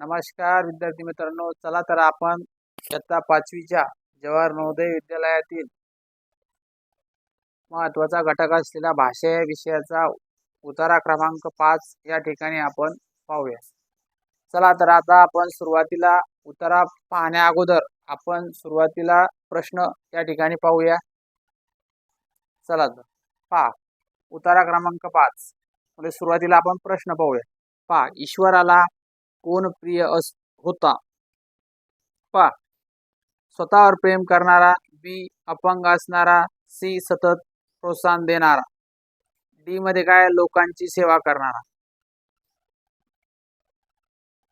नमस्कार विद्यार्थी मित्रांनो. चला तर आपण इयत्ता पाचवीच्या जवाहर नवोदय विद्यालयातील महत्त्वाचा घटक असलेला भाषा या विषयाचा उतारा क्रमांक पाच या ठिकाणी आपण पाहूया. चला तर आता आपण सुरुवातीला उतारा पाहण्या अगोदर आपण सुरुवातीला प्रश्न या ठिकाणी पाहूया. चला तर पहा. उतारा क्रमांक पाच. म्हणजे सुरुवातीला आपण प्रश्न पाहूया. पहा ईश्वराला कोण प्रिय अस होता. पा स्वतःवर प्रेम करणारा बी अपंग असणारा सी सतत प्रोत्साहन देणारा. डी मध्ये काय? लोकांची सेवा करणारा.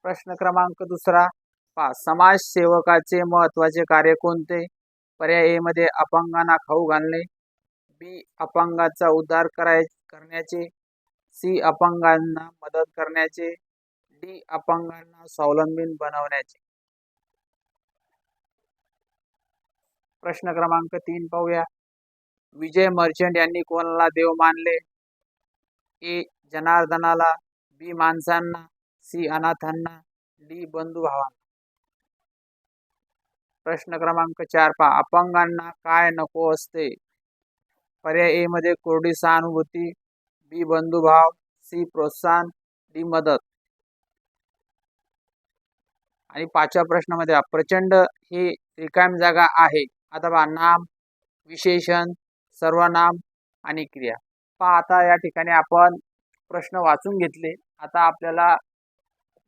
प्रश्न क्रमांक दुसरा. पा समाजसेवकाचे महत्त्वाचे कार्य कोणते? पर्याय ए मध्ये अपंगांना खाऊ घालणे. बी अपंगाचा उद्धार कराय करण्याचे. सी अपंगांना मदत करण्याचे. डी अपंगांना स्वावलंबी बनवण्याचे. प्रश्न क्रमांक तीन पाहूया. विजय मर्चंट यांनी कोणाला देव मानले? ए. जनार्दनाला बी. माणसांना सी. अनाथांना डी. बंधू भावांना. प्रश्न क्रमांक चार पा अपंगांना काय नको असते? पर्याय ए मध्ये कोरडी सहानुभूती बी. बंधुभाव सी. प्रोत्साहन डी. मदत. आणि पाचव्या प्रश्नामध्ये प्रचंड ही रिकाम जागा आहे. आता पहा नाम विशेषण सर्वनाम आणि क्रिया. पहा आता या ठिकाणी आपण प्रश्न वाचून घेतले. आता आपल्याला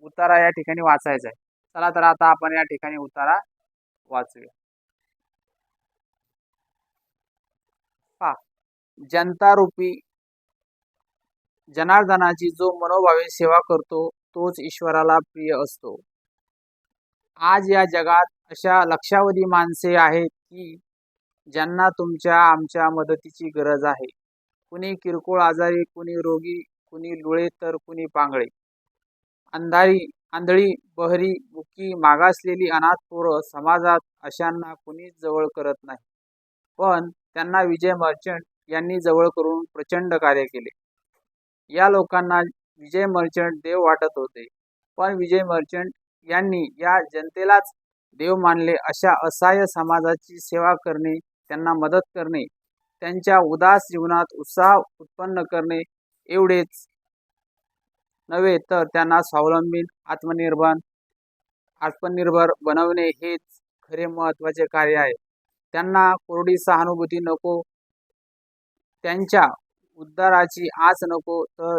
उतारा या ठिकाणी वाचायचा आहे. चला तर आता आपण या ठिकाणी उतारा वाचूया. पहा जनतारूपी जनार्दनाची जो मनोभावे सेवा करतो तोच ईश्वराला प्रिय असतो. आज या जगात अशा लक्षावधी माणसे आहेत की ज्यांना तुमच्या आमच्या मदतीची गरज आहे. कुणी किरकोळ आजारी कुणी रोगी कुणी लुळे तर कुणी पांगळे. अंधारी आंधळी बहरी मुकी मागासलेली अनाथ पोरं समाजात अशांना कुणीच जवळ करत नाही. पण त्यांना विजय मर्चंट यांनी जवळ करून प्रचंड कार्य केले. या लोकांना विजय मर्चंट देव वाटत होते. पण विजय मर्चंट यांनी या जनतेलाच देव मानले अशा असहाय्य समाजाची सेवा करणे त्यांना मदत करणे त्यांच्या उदास जीवनात उत्साह उत्पन्न करणे एवढेच नव्हे तर त्यांना स्वावलंबी आत्मनिर्भर आत्मनिर्भर बनवणे हेच खरे महत्त्वाचे कार्य आहे. त्यांना कोरडी सहानुभूती नको त्यांच्या उद्धाराची आस नको तर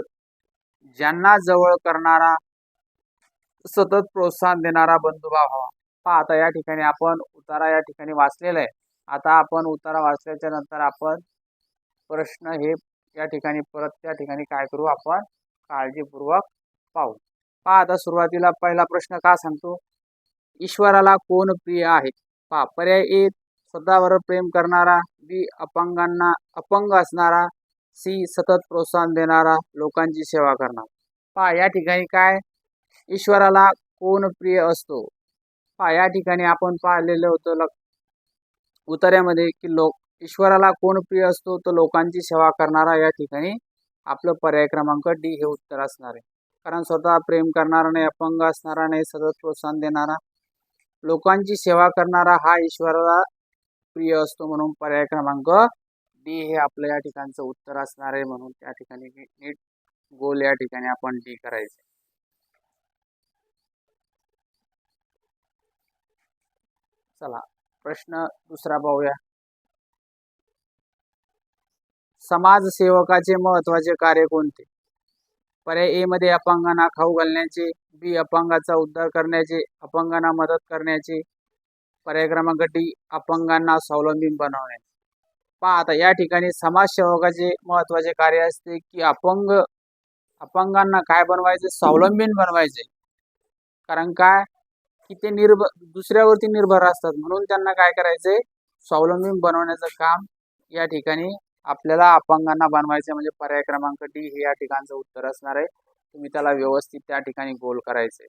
ज्यांना जवळ करणारा सतत प्रोत्साहन देणारा बंधुभाव हवा. पहा आता या ठिकाणी आपण उतारा या ठिकाणी वाचलेला आहे आता आपण उतारा वाचल्याच्या नंतर आपण प्रश्न हे या ठिकाणी परत त्या ठिकाणी काय करू आपण? काळजीपूर्वक पाहू. पहा आता सुरुवातीला पहिला प्रश्न का सांगतो? ईश्वराला कोण प्रिय आहे? पहा पर्याय ए स्वतःवर प्रेम करणारा बी अपंगांना अपंग असणारा सी सतत प्रोत्साहन देणारा लोकांची सेवा करणारा. पहा या ठिकाणी काय ईश्वराला कोण प्रिय असतो? पहा या ठिकाणी आपण पाहिलेलं होतं लक उतार्यामध्ये की लोक ईश्वराला कोण प्रिय असतो तर लोकांची सेवा करणारा या ठिकाणी आपलं पर्याय क्रमांक डी हे उत्तर असणार आहे. कारण स्वतः प्रेम करणारा नाही अपंग असणारा नाही सतत प्रोत्साहन देणारा. लोकांची सेवा करणारा हा ईश्वराला प्रिय असतो म्हणून पर्याय क्रमांक डी हे आपलं या ठिकाणचं उत्तर असणार आहे म्हणून त्या ठिकाणी नीट गोल या ठिकाणी आपण डी करायचे चला प्रश्न दुसरा पाहूया. समाजसेवकाचे महत्त्वाचे कार्य कोणते? पर्याय ए मध्ये अपंगांना खाऊ घालण्याचे बी अपंगाचा उद्धार करण्याचे अपंगांना मदत करण्याचे. पर्याय क्रमांक डी अपंगांना स्वावलंबी बनवण्याचे पहा आता या ठिकाणी समाजसेवकाचे महत्त्वाचे कार्य असते की अपंग अपंगांना काय बनवायचे? स्वावलंबीन बनवायचे. कारण काय? की ते निर्भ दुसऱ्यावरती निर्भर असतात. म्हणून त्यांना काय करायचंय? स्वावलंबी बनवण्याचं काम या ठिकाणी आपल्याला अपंगांना बनवायचं म्हणजे पर्याय क्रमांक डी हे या ठिकाणचं उत्तर असणार आहे. तुम्ही त्याला व्यवस्थित त्या ठिकाणी गोल करायचे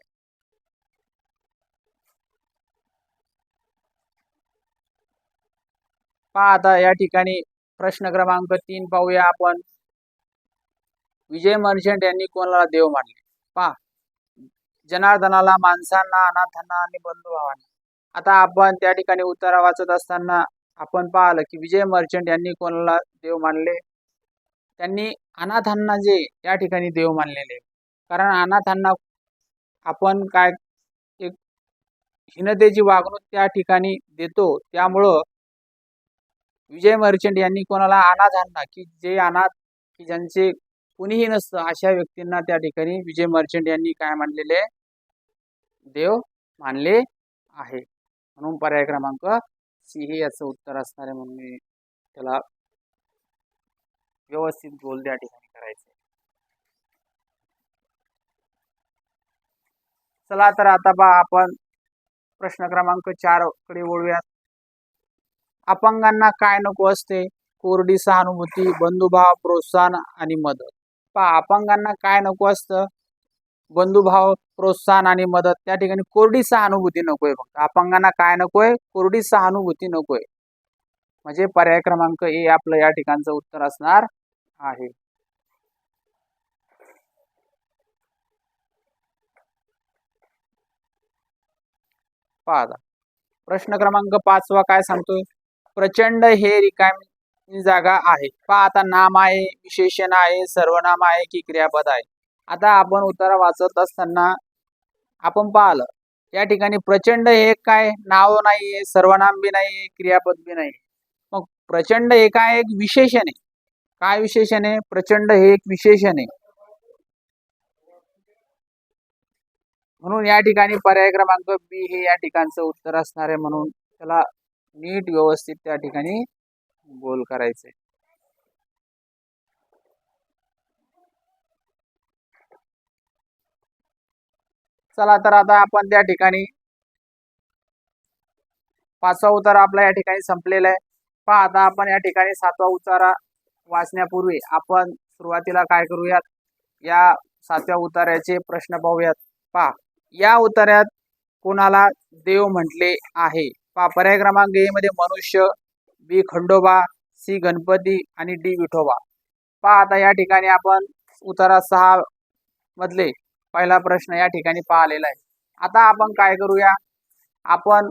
पहा आता या ठिकाणी प्रश्न क्रमांक तीन पाहूया आपण. विजय मर्चंट यांनी कोणाला देव मानले? पहा. जनार्दनाला माणसांना अनाथांना आणि बंधुभावांना आता आपण त्या ठिकाणी उतारा वाचत असताना आपण पाहिलं की विजय मर्चंट यांनी कोणाला देव मानले? त्यांनी अनाथांना जे या ठिकाणी देव मानलेले. कारण अनाथांना आपण काय एक हीनतेची वागणूक त्या ठिकाणी देतो. त्यामुळं विजय मर्चंट यांनी कोणाला अनाथांना की जे अनाथ की ज्यांचे कुणीही नसतं. अशा व्यक्तींना त्या ठिकाणी विजय मर्चंट यांनी काय मानलेले देव मानले आहे. म्हणून पर्याय क्रमांक सी हे याचं उत्तर असणार आहे म्हणून मी त्याला व्यवस्थित गोल त्या ठिकाणी करायचे चला तर आता बा आपण प्रश्न क्रमांक चारकडे वळूयात. अपंगांना काय नको असते? कोरडी सहानुभूती बंधुभाव प्रोत्साहन आणि मदत. पहा अपंगांना काय नको असतं? बंधुभाव प्रोत्साहन आणि मदत. त्या ठिकाणी कोरडी सहानुभूती नकोय फक्त अपंगांना काय नकोय? कोरडी सहानुभूती नकोय. म्हणजे पर्याय क्रमांक ए आपलं या ठिकाणचं उत्तर असणार आहे. पहा आता. प्रश्न क्रमांक पाचवा काय सांगतोय? प्रचंड हे रिकामी जागा आहे. पहा आता नाम आहे विशेषण आहे सर्वनाम आहे की क्रियापद आहे. आता आपण उत्तर वाचत असताना आपण पाहिलं या ठिकाणी प्रचंड हे काय नाव नाहीये सर्वनाम बी नाही क्रियापद बी नाही मग प्रचंड हे काय एक विशेषण आहे. काय विशेषण आहे? प्रचंड हे एक विशेषण आहे. म्हणून या ठिकाणी पर्याय क्रमांक बी हे या ठिकाणचं उत्तर असणार आहे म्हणून त्याला नीट व्यवस्थित त्या ठिकाणी गोल करायचे चला तर आता आपण त्या ठिकाणी पाचवा उतारा आपला या ठिकाणी संपलेला आहे. पहा आता आपण या ठिकाणी सातवा उतारा वाचण्यापूर्वी आपण सुरुवातीला काय करूयात? या सातव्या उतार्याचे प्रश्न पाहूयात. पहा या उतार्यात कोणाला देव म्हटले आहे? पहा पर्याय क्रमांक ए मध्ये मनुष्य बी खंडोबा सी गणपती आणि डी विठोबा. पहा आता या ठिकाणी आपण उतारा सहा मधले पहिला प्रश्न या ठिकाणी पाहिलेला आहे. आता आपण काय करूया? आपण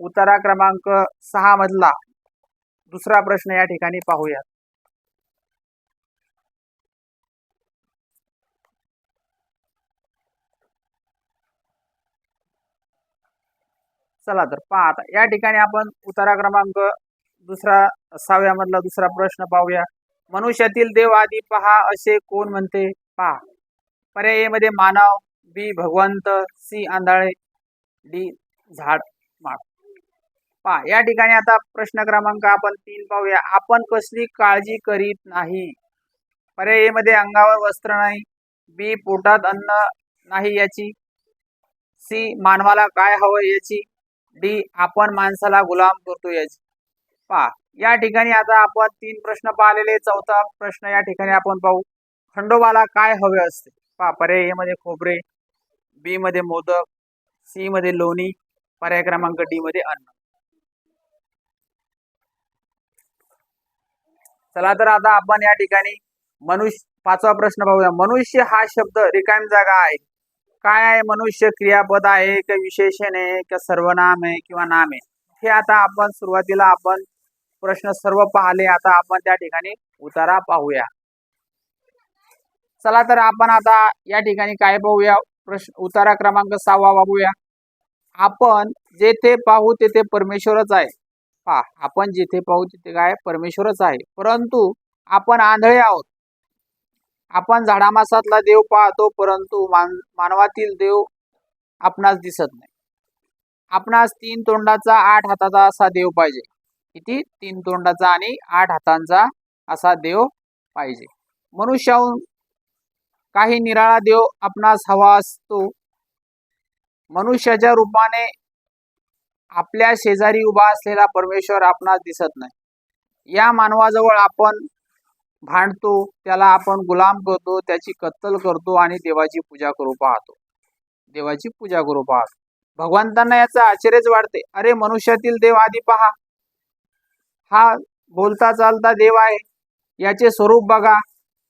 उतारा क्रमांक सहा मधला दुसरा प्रश्न या ठिकाणी पाहूया. चला तर पहा आता. या ठिकाणी आपण उतारा क्रमांक दुसरा सहाव्या मधला दुसरा प्रश्न पाहूया. मनुष्यातील देव आदी पहा असे कोण म्हणते? पहा. पर्यायमध्ये मानव बी भगवंत सी आंधळे डी झाड माड पहा या ठिकाणी आता प्रश्न क्रमांक आपण तीन पाहूया. आपण कसली काळजी करीत नाही? पर्यायमध्ये अंगावर वस्त्र नाही बी पोटात अन्न नाही याची सी मानवाला काय हवं याची डी आपण माणसाला गुलाम करतो याची पहा या ठिकाणी आता आपण तीन प्रश्न पाहिलेले चौथा प्रश्न या ठिकाणी आपण पाहू. खंडोबाला काय हवे असते? पहा पर्याय ए मध्ये खोबरे बी मध्ये मोदक सी मध्ये लोणी पर्याय क्रमांक डी मध्ये अन्न. चला तर आता आपण या ठिकाणी मनुष्य पाचवा प्रश्न पाहूया. मनुष्य हा शब्द रिकाम जागा आहे. काय आहे? मनुष्य क्रियापद आहे का विशेषण आहे का सर्वनाम आहे किंवा नाम आहे? हे आता आपण सुरुवातीला आपण प्रश्न सर्व पाहिले. आता आपण त्या ठिकाणी उतारा पाहूया. चला तर आपण आता या ठिकाणी काय पाहूया? प्रश्न उतारा क्रमांक सहावा पाहूया. आपण जेथे पाहू तेथे परमेश्वरच आहे. हा आपण जिथे पाहू तिथे काय? परमेश्वरच आहे. परंतु आपण आंधळे आहोत. आपण झाडामासातला देव पाहतो परंतु मान मानवातील देव आपणास दिसत नाही. आपणास तीन तोंडाचा आठ हाताचा असा देव पाहिजे. किती? तीन तोंडाचा आणि आठ हातांचा असा देव पाहिजे. मनुष्याहून काही निराळा देव आपणास हवा असतो. मनुष्याच्या रूपाने आपल्या शेजारी उभा असलेला परमेश्वर आपणास दिसत नाही. या मानवाजवळ आपण भांडतो त्याला आपण गुलाम करतो त्याची कत्तल करतो आणि देवाची पूजा करू पाहतो. देवाची पूजा करू पाहतो. भगवंतांना याचं आश्चर्यच वाढते अरे मनुष्यातील देव आधी पहा. हा बोलता चालता देव आहे. याचे स्वरूप बघा.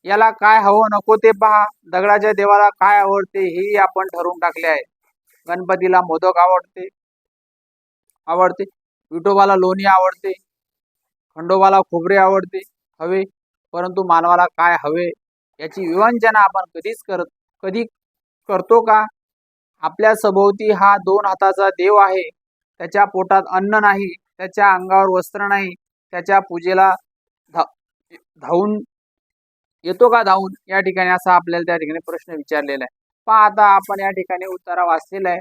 याला काय हवं नको ते पहा. दगडाच्या देवाला काय आवडते हेही आपण ठरवून टाकले आहे. गणपतीला मोदक आवडते. आवडते. विठोबाला लोणी आवडते. खंडोबाला खोबरे आवडते. हवे. परंतु मानवाला काय हवे याची विवंचना आपण कधीच करत कधी करतो का? आपल्या सभोवती हा दोन हाताचा देव आहे. त्याच्या पोटात अन्न नाही त्याच्या अंगावर वस्त्र नाही त्याच्या पूजेला धावून येतो का धावून? या ठिकाणी असा आपल्याला त्या ठिकाणी प्रश्न विचारलेला आहे. पहा आता आपण या ठिकाणी उत्तरा वाचलेला आहे.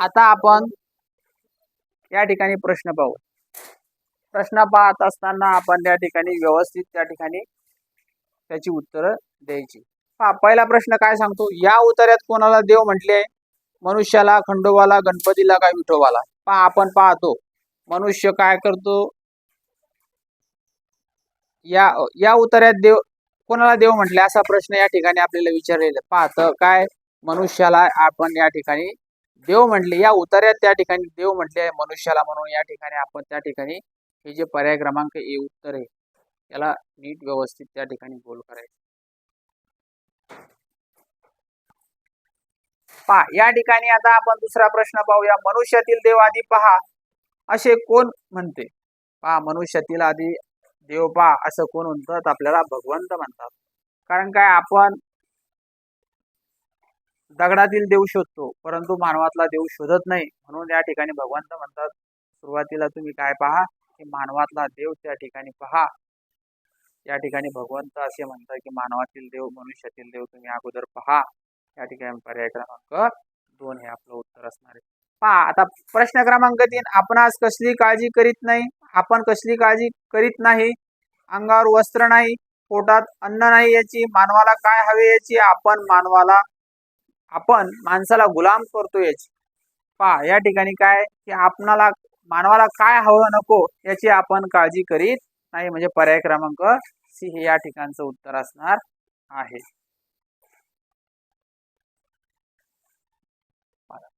आता आपण या ठिकाणी प्रश्न पाहू. प्रश्न पाहत असताना आपण त्या ठिकाणी व्यवस्थित त्या ठिकाणी त्याची उत्तरं द्यायची. पहिला प्रश्न काय सांगतो? या उतार्यात कोणाला देव म्हटले मनुष्याला खंडोबाला गणपतीला काय विठोबाला? पहा आपण पाहतो. मनुष्य काय करतो? या या उतार्यात देव कोणाला देव म्हटले? असा प्रश्न या ठिकाणी आपल्याला विचारलेला पाहत काय? मनुष्याला आपण या ठिकाणी देव म्हटले. या उतार्यात त्या ठिकाणी देव म्हटले मनुष्याला म्हणून या ठिकाणी आपण त्या ठिकाणी हे जे पर्याय क्रमांक ए उत्तर आहे याला नीट व्यवस्थित त्या ठिकाणी गोल करायचं. पहा या ठिकाणी आता आपण दुसरा प्रश्न पाहूया. मनुष्यातील देव आधी पहा असे कोण म्हणते? पहा मनुष्यातील आधी देव पहा असं कोण म्हणतात? आपल्याला भगवंत म्हणतात. कारण काय आपण दगडातील देव शोधतो परंतु मानवातला देव शोधत नाही. म्हणून या ठिकाणी भगवंत म्हणतात. सुरुवातीला तुम्ही काय पहा की मानवातला देव त्या ठिकाणी पहा. या ठिकाणी भगवंत असे म्हणतात की मानवातील देव मनुष्यातील देव तुम्ही अगोदर पहा. या ठिकाणी पर्याय क्रमांक दोन हे आपलं उत्तर असणार आहे. पहा आता प्रश्न क्रमांक तीन आपण कसली काळजी करीत नाही? आपण कसली काळजी करीत नाही? अंगावर वस्त्र नाही? पोटात अन्न नाही याची? मानवाला काय हवे याची? आपण मानवाला आपण माणसाला गुलाम करतो याची. पहा या ठिकाणी काय की आपणाला मानवाला काय हवं नको याची आपण काळजी करीत नाही. म्हणजे पर्याय क्रमांक सी हे या ठिकाणचं उत्तर असणार आहे.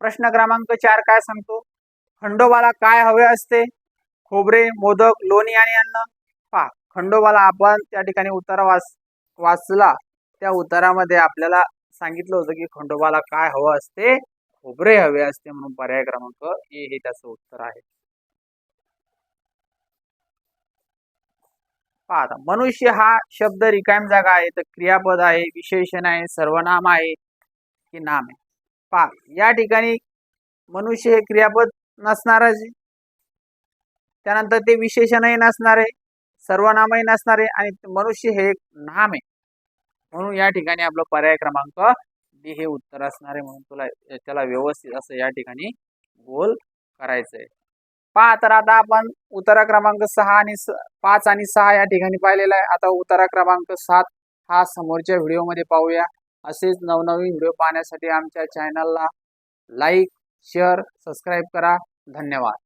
प्रश्न क्रमांक चार काय सांगतो? खंडोबाला काय हवे असते? खोबरे मोदक लोणी आणि अन्न? पहा खंडोबाला आपण त्या ठिकाणी उत्तर वाच वाचला. त्या उत्तरामध्ये आपल्याला सांगितलं होतं की खंडोबाला काय हवं असते? खोबरे हवे असते म्हणून पर्याय क्रमांक ए हे त्याचं उत्तर आहे. पहा आता मनुष्य हा शब्द रिकाम जागा आहे तर क्रियापद आहे विशेषण आहे सर्वनाम आहे की नाम आहे. पहा या ठिकाणी मनुष्य हे क्रियापद नसणारच त्यानंतर ते विशेषणही नसणार आहे सर्वनामही नसणार आहे आणि मनुष्य हे एक नाम आहे. म्हणून या ठिकाणी आपलं पर्याय क्रमांक डी हे उत्तर असणार आहे म्हणून तुला त्याला व्यवस्थित असं या ठिकाणी गोल करायचं आहे पहा तर आता आपण उत्तरा क्रमांक सहा आणि पाच आणि सहा या ठिकाणी पाहिलेला आहे. आता उत्तरा क्रमांक सात हा समोरच्या व्हिडिओमध्ये पाहूया. असेच नवनवीन व्हिडिओ पाहण्यासाठी आमच्या चॅनलला लाईक शेअर सबस्क्राईब करा. धन्यवाद.